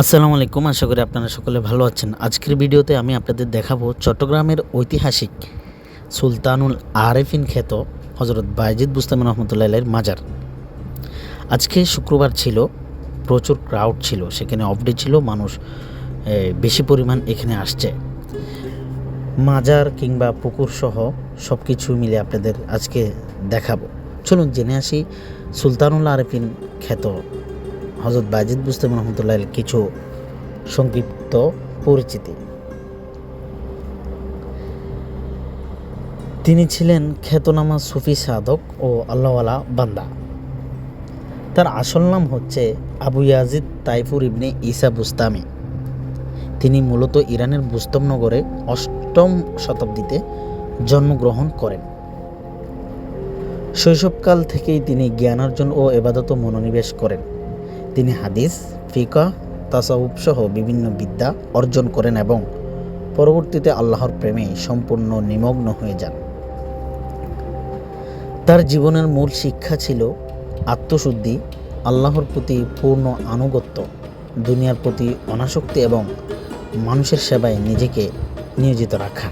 আসসালামু আলাইকুম, আশা করি আপনারা সকলে ভালো আছেন। আজকের ভিডিওতে আমি আপনাদের দেখাবো চট্টগ্রামের ঐতিহাসিক সুলতানুল আরেফিন খ্যাত হজরত বাইজিদ বুস্তাম রহমতুল্লাহ আলাইয়ের মাজার। আজকে শুক্রবার ছিল, প্রচুর ক্রাউড ছিল, সেখানে অফডে ছিল, মানুষ বেশি পরিমাণ এখানে আসছে। মাজার কিংবা পুকুর সহ সব কিছু মিলে আপনাদের আজকে দেখাবো। চলুন জেনে আসি সুলতানুল আরেফিন খ্যাত হজরত বাজিদ বুস্তাম রহমতুল্লাহ কিছু সংক্ষিপ্ত পরিচিতি। তিনি ছিলেন খ্যাতনামা সুফি সাধক ও আল্লাহওয়ালা বান্দা। তার আসল নাম হচ্ছে Abu Yazid Tayfur ibn Isa Bistami. তিনি মূলত ইরানের বুস্তম নগরে অষ্টম শতাব্দীতে জন্মগ্রহণ করেন। শৈশবকাল থেকেই তিনি জ্ঞানার্জন ও এবাদত মনোনিবেশ করেন। তিনি হাদিস ফিকা তাসাউফ সহ বিভিন্ন বিদ্যা অর্জন করেন এবং পরবর্তীতে আল্লাহর প্রেমে সম্পূর্ণ নিমগ্ন হয়ে যান। তার জীবনের মূল শিক্ষা ছিল আত্মশুদ্ধি, আল্লাহর প্রতি পূর্ণ আনুগত্য, দুনিয়ার প্রতি অনাসক্তি এবং মানুষের সেবায় নিজেকে নিয়োজিত রাখা।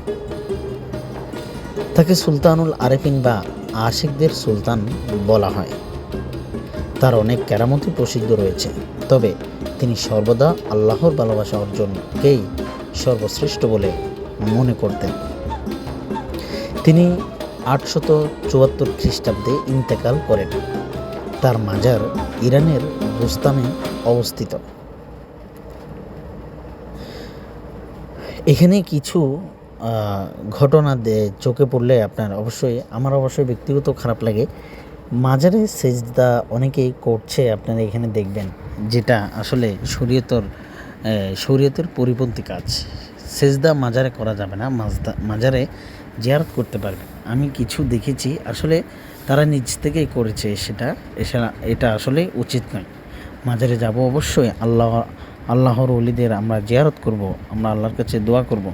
তাকে সুলতানুল আরেফিন বা আশিকদের সুলতান বলা হয়। তার অনেক কেরামতি প্রসিদ্ধ রয়েছে। তবে তিনি সর্বদা আল্লাহর ভালোবাসা অর্জনকেই সর্বশ্রেষ্ঠ বলে মনে করতেন। তিনি আটশত চুয়াত্তর খ্রিস্টাব্দে ইন্তেকাল করেন। তার মাজার ইরানের বুস্তামে অবস্থিত। এখানে কিছু ঘটনা চোখে পড়লে আপনার অবশ্যই, আমার অবশ্যই ব্যক্তিগত খারাপ লাগে। মাজারে সেজদা অনেকেই করছে, আপনারা এখানে দেখবেন, যেটা আসলে শরীয়তর শরীয়তের পরিপন্থী কাজ। সেজদা মাজারে করা যাবে না মাজদা মাজারে জিয়ারত করতে পারবে। আমি কিছু দেখেছি, আসলে তারা নিজ থেকেই করেছে সেটা এটা আসলে উচিত নয়। মাজারে যাব অবশ্যই, আল্লাহ, আল্লাহর অলিদের আমরা জিয়ারত করব, আমরা আল্লাহর কাছে দোয়া করব।